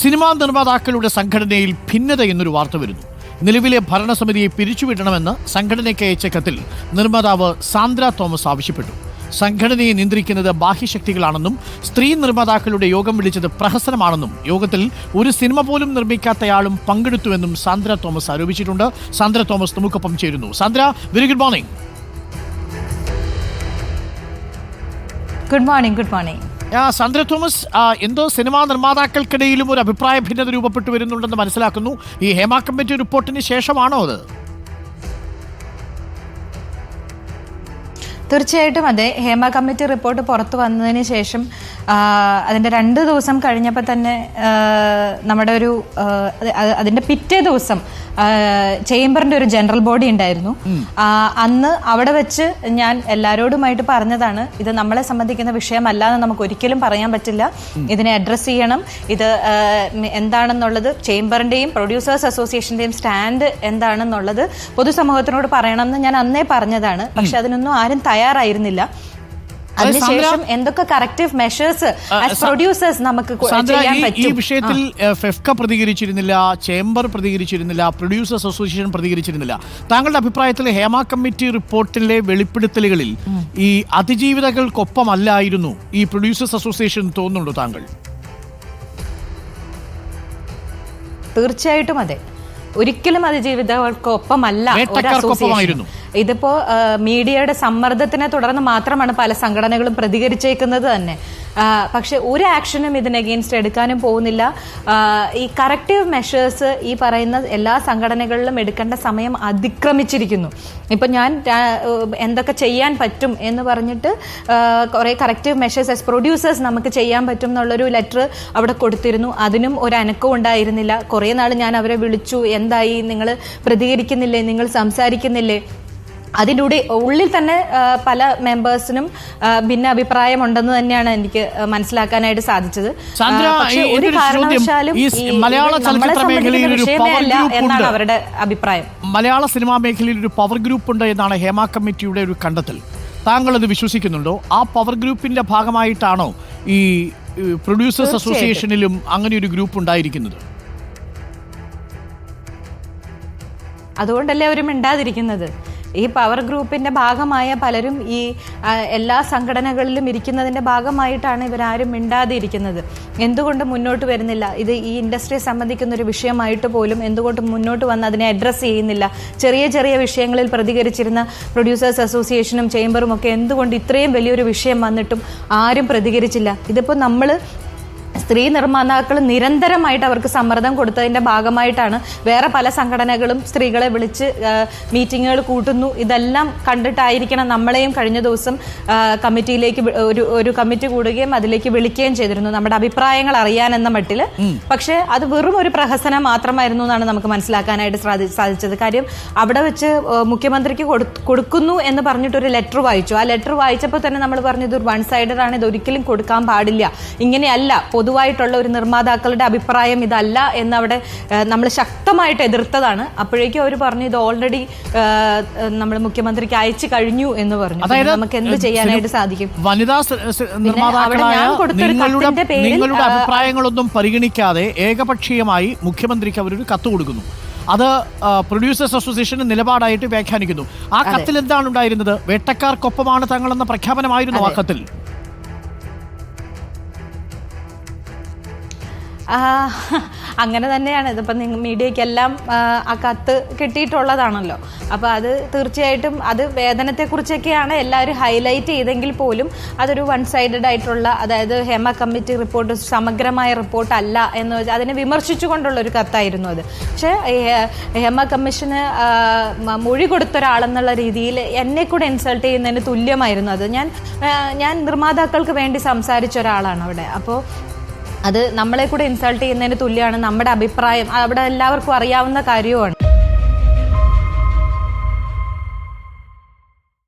Cinema നിർമ്മാതാക്കളുടെ സംഘടനയിൽ ഭിന്നത എന്നൊരു വാർത്ത വരുന്നു. നിലവിലെ ഭരണസമിതിയെ പിരിച്ചുവിടണമെന്ന് സംഘടനയ്ക്ക് അയച്ച കത്തിൽ നിർമ്മാതാവ് സാന്ദ്ര തോമസ് ആവശ്യപ്പെട്ടു. സംഘടനയെ നിയന്ത്രിക്കുന്നത് ബാഹ്യശക്തികളാണെന്നും സ്ത്രീ നിർമ്മാതാക്കളുടെ യോഗം വിളിച്ചത് പ്രഹസനമാണെന്നും യോഗത്തിൽ ഒരു സിനിമ പോലും നിർമ്മിക്കാത്തയാളും പങ്കെടുത്തുവെന്നും സാന്ദ്ര തോമസ് ആരോപിച്ചിട്ടുണ്ട്. സാന്ദ്ര തോമസ് നമുക്കൊപ്പം ചേരുന്നു. Sandra very good morning good morning good morning Sandra Thomas എന്തോ സിനിമാ നിർമ്മാതാക്കൾക്കിടയിലും ഒരു അഭിപ്രായ ഭിന്നത രൂപപ്പെട്ടു വരുന്നുണ്ടെന്ന് മനസ്സിലാക്കുന്നു. ഈ ഹേമ കമ്മിറ്റി റിപ്പോർട്ടിന് ശേഷമാണോ അത്? തീർച്ചയായിട്ടും അതെ. ഹേമ കമ്മിറ്റി റിപ്പോർട്ട് പുറത്തു വന്നതിന് ശേഷം ആ, അതിന്റെ രണ്ട് ദിവസം കഴിഞ്ഞപ്പോൾ തന്നെ നമ്മുടെ ഒരു ആ, അത് അത് അതിന്റെ പിറ്റേ ദിവസം ചേംബറിന്റെ ഒരു ജനറൽ ബോഡി ഉണ്ടായിരുന്നു. അന്ന് അവിടെ വെച്ച് ഞാൻ എല്ലാവരോടുമായിട്ട് പറഞ്ഞതാണ് ഇത് നമ്മളെ സംബന്ധിക്കുന്ന വിഷയമല്ല എന്ന് നമുക്ക് ഒരിക്കലും പറയാൻ പറ്റില്ല. ഇതിനെ അഡ്രസ്സ് ചെയ്യണം. ഇത് എന്താണെന്നുള്ളത് ചേംബറിന്റെയും പ്രൊഡ്യൂസേഴ്സ് അസോസിയേഷന്റെയും സ്റ്റാൻഡ് എന്താണെന്നുള്ളത് പൊതുസമൂഹത്തിനോട് പറയണമെന്ന് ഞാൻ അന്നേ പറഞ്ഞതാണ്. പക്ഷെ അതിനൊന്നും ആരും തയ്യാറായിരുന്നില്ല. അതിനുശേഷം എന്തൊക്കെ കറക്റ്റീവ് മെഷേഴ്സ് ആസ് പ്രൊഡ്യൂസേഴ്സ് നമുക്ക് ഈ- വിഷയത്തിൽ ഫെഫ്ക പ്രതികരിച്ചിരുന്നില്ല ചേംബർ പ്രതികരിച്ചിരുന്നില്ല പ്രൊഡ്യൂസേഴ്സ് അസോസിയേഷൻ പ്രതികരിച്ചിരുന്നില്ല. താങ്കളുടെ അഭിപ്രായത്തിൽ ഹേമ കമ്മിറ്റി റിപ്പോർട്ടിലെ വെളിപ്പെടുത്തലുകളിൽ ഈ അതിജീവിതകൾക്കൊപ്പമല്ലായിരുന്നു ഈ പ്രൊഡ്യൂസേഴ്സ് അസോസിയേഷൻ തോന്നുന്നുണ്ടോ താങ്കൾ? തീർച്ചയായിട്ടും അതെ. ഒരിക്കലും അതിജീവിതകൾക്കൊപ്പമല്ല ഒരു വേട്ടക്കാർക്കൊപ്പമായിരുന്നു. ഇതിപ്പോ മീഡിയയുടെ സമ്മർദ്ദത്തിനെ തുടർന്ന് മാത്രമാണ് പല സംഘടനകളും പ്രതികരിച്ചേക്കുന്നത് തന്നെ. പക്ഷെ ഒരു ആക്ഷനും ഇതിന് അഗെയിൻസ്റ്റ് എടുക്കാനും പോകുന്നില്ല. ഈ കറക്റ്റീവ് മെഷേഴ്സ് ഈ പറയുന്ന എല്ലാ സംഘടനകളിലും എടുക്കേണ്ട സമയം അതിക്രമിച്ചിരിക്കുന്നു. ഇപ്പൊ ഞാൻ എന്തൊക്കെ ചെയ്യാൻ പറ്റും എന്ന് പറഞ്ഞിട്ട് കുറെ കറക്റ്റീവ് മെഷേഴ്സ് ആസ് പ്രൊഡ്യൂസേഴ്സ് നമുക്ക് ചെയ്യാൻ പറ്റും എന്നുള്ളൊരു ലെറ്റർ അവിടെ കൊടുത്തിരുന്നു. അതിനും ഒരു അനക്കവും ഉണ്ടായിരുന്നില്ല. കുറേ നാൾ ഞാൻ അവരെ വിളിച്ചു. എന്തായി? നിങ്ങൾ പ്രതികരിക്കുന്നില്ലേ? നിങ്ങൾ സംസാരിക്കുന്നില്ലേ? അതിലൂടെ ഉള്ളിൽ തന്നെ പല മെമ്പേഴ്സിനും ഭിന്ന അഭിപ്രായം ഉണ്ടെന്ന് തന്നെയാണ് എനിക്ക് മനസ്സിലാക്കാനായിട്ട് സാധിച്ചത്. ഒരു കാരണവശാലും മലയാള ചലച്ചിത്ര മേഖലയിൽ ഒരു പവർ power എന്നാണ്. അവരുടെ അഭിപ്രായം. മലയാള സിനിമാ മേഖലയിൽ ഒരു പവർ ഗ്രൂപ്പ് ഉണ്ട് എന്നാണ് ഹേമ കമ്മിറ്റിയുടെ ഒരു കണ്ടെത്തൽ. താങ്കൾ അത് വിശ്വസിക്കുന്നുണ്ടോ? ആ പവർ ഗ്രൂപ്പിന്റെ ഭാഗമായിട്ടാണോ ഈ പ്രൊഡ്യൂസേഴ്സ് അസോസിയേഷനിലും അങ്ങനെ ഒരു ഗ്രൂപ്പ് ഉണ്ടായിരിക്കുന്നത്? അതുകൊണ്ടല്ലേ അവർ മിണ്ടാതിരിക്കുന്നത്? ഈ പവർ ഗ്രൂപ്പിന്റെ ഭാഗമായ പലരും ഈ എല്ലാ സംഘടനകളിലും ഇരിക്കുന്നതിന്റെ ഭാഗമായിട്ടാണ് ഇവരാരും മിണ്ടാതെ ഇരിക്കുന്നത് എന്തുകൊണ്ട് മുന്നോട്ട് വരുന്നില്ല? ഇത് ഈ ഇൻഡസ്ട്രിയെ സംബന്ധിക്കുന്ന ഒരു വിഷയമായിട്ട് പോലും എന്തുകൊണ്ട് മുന്നോട്ട് വന്ന് അതിനെ അഡ്രസ്സ് ചെയ്യുന്നില്ല? ചെറിയ ചെറിയ വിഷയങ്ങളിൽ പ്രതികരിച്ചിരുന്ന പ്രൊഡ്യൂസേഴ്സ് അസോസിയേഷനും ചേംബറും ഒക്കെ എന്തുകൊണ്ട് ഇത്രയും വലിയൊരു വിഷയം വന്നിട്ടും ആരും പ്രതികരിച്ചില്ല? ഇതിപ്പോൾ നമ്മൾ സ്ത്രീ നിർമ്മാതാക്കൾ നിരന്തരമായിട്ട് അവർക്ക് സമ്മർദ്ദം കൊടുത്തതിന്റെ ഭാഗമായിട്ടാണ് വേറെ പല സംഘടനകളും സ്ത്രീകളെ വിളിച്ച് മീറ്റിങ്ങുകൾ കൂട്ടുന്നു. ഇതെല്ലാം കണ്ടിട്ടായിരിക്കണം നമ്മളെയും കഴിഞ്ഞ ദിവസം കമ്മിറ്റിയിലേക്ക് ഒരു ഒരു കമ്മിറ്റി കൂടുകയും അതിലേക്ക് വിളിക്കുകയും ചെയ്തിരുന്നു. നമ്മുടെ അഭിപ്രായങ്ങൾ അറിയാൻ എന്ന മട്ടിൽ പക്ഷേ അത് വെറും ഒരു പ്രഹസനം മാത്രമായിരുന്നു എന്നാണ് നമുക്ക് മനസ്സിലാക്കാനായിട്ട് സാധി- സാധിച്ചത്. കാര്യം അവിടെ വെച്ച് മുഖ്യമന്ത്രിക്ക് കൊടുക്കുന്നു എന്ന് പറഞ്ഞിട്ട് ഒരു ലെറ്റർ വായിച്ചു. ആ ലെറ്റർ വായിച്ചപ്പോൾ തന്നെ നമ്മൾ പറഞ്ഞു ഇത് വൺ സൈഡഡ് ആണ് ഇത് ഒരിക്കലും കൊടുക്കാൻ പാടില്ല. ഇങ്ങനെയല്ല പൊതുവായിട്ടുള്ള ഒരു നിർമ്മാതാക്കളുടെ അഭിപ്രായം ഇതല്ല എന്നവിടെ നമ്മൾ ശക്തമായിട്ട് എതിർത്തതാണ്. അപ്പോഴേക്കും അവർ പറഞ്ഞു ഇത് ഓൾറെഡി നമ്മൾ മുഖ്യമന്ത്രിക്ക് അയച്ചു കഴിഞ്ഞു എന്ന് പറഞ്ഞു. നമുക്ക് എന്ത് ചെയ്യാനായിട്ട് സാധിക്കും? വനിതാ നിങ്ങളുടെ അഭിപ്രായങ്ങളൊന്നും പരിഗണിക്കാതെ ഏകപക്ഷീയമായി മുഖ്യമന്ത്രിക്ക് അവരൊരു കത്ത് കൊടുക്കുന്നു. അത് പ്രൊഡ്യൂസേഴ്സ് അസോസിയേഷന്റെ നിലപാടായിട്ട് വ്യാഖ്യാനിക്കുന്നു. ആ കത്തിൽ എന്താണ് ഉണ്ടായിരുന്നത്? വേട്ടക്കാർക്കൊപ്പമാണ് തങ്ങളെന്ന പ്രഖ്യാപനമായിരുന്നു ആ കത്തിൽ. അങ്ങനെ തന്നെയാണ്. ഇതിപ്പം നിങ്ങൾ മീഡിയയ്ക്കെല്ലാം ആ, കത്ത് കിട്ടിയിട്ടുള്ളതാണല്ലോ. അപ്പോൾ അത് തീർച്ചയായിട്ടും അത് വേതനത്തെക്കുറിച്ചൊക്കെയാണ് എല്ലാവരും ഹൈലൈറ്റ് ചെയ്തെങ്കിൽ പോലും അതൊരു വൺ സൈഡഡ് ആയിട്ടുള്ള അതായത് ഹേമ കമ്മിറ്റി റിപ്പോർട്ട് സമഗ്രമായ റിപ്പോർട്ട് അല്ല എന്ന് വെച്ചാൽ അതിനെ വിമർശിച്ചുകൊണ്ടുള്ള ഒരു കത്തായിരുന്നു അത്. പക്ഷേ ഹേമ കമ്മീഷന് മൊഴി കൊടുത്തൊരാളെന്നുള്ള രീതിയിൽ എന്നെ കൂടെ ഇൻസൾട്ട് ചെയ്യുന്നതിന് തുല്യമായിരുന്നു അത്. ഞാൻ ഞാൻ നിർമ്മാതാക്കൾക്ക് വേണ്ടി സംസാരിച്ച ഒരാളാണ് അവിടെ. അപ്പോൾ അത് നമ്മളെ കൂടെ ഇൻസൾട്ട് ചെയ്യുന്നതിന് തുല്യമാണ് നമ്മുടെ അഭിപ്രായം. അവിടെ എല്ലാവർക്കും അറിയാവുന്ന കാര്യവുമാണ്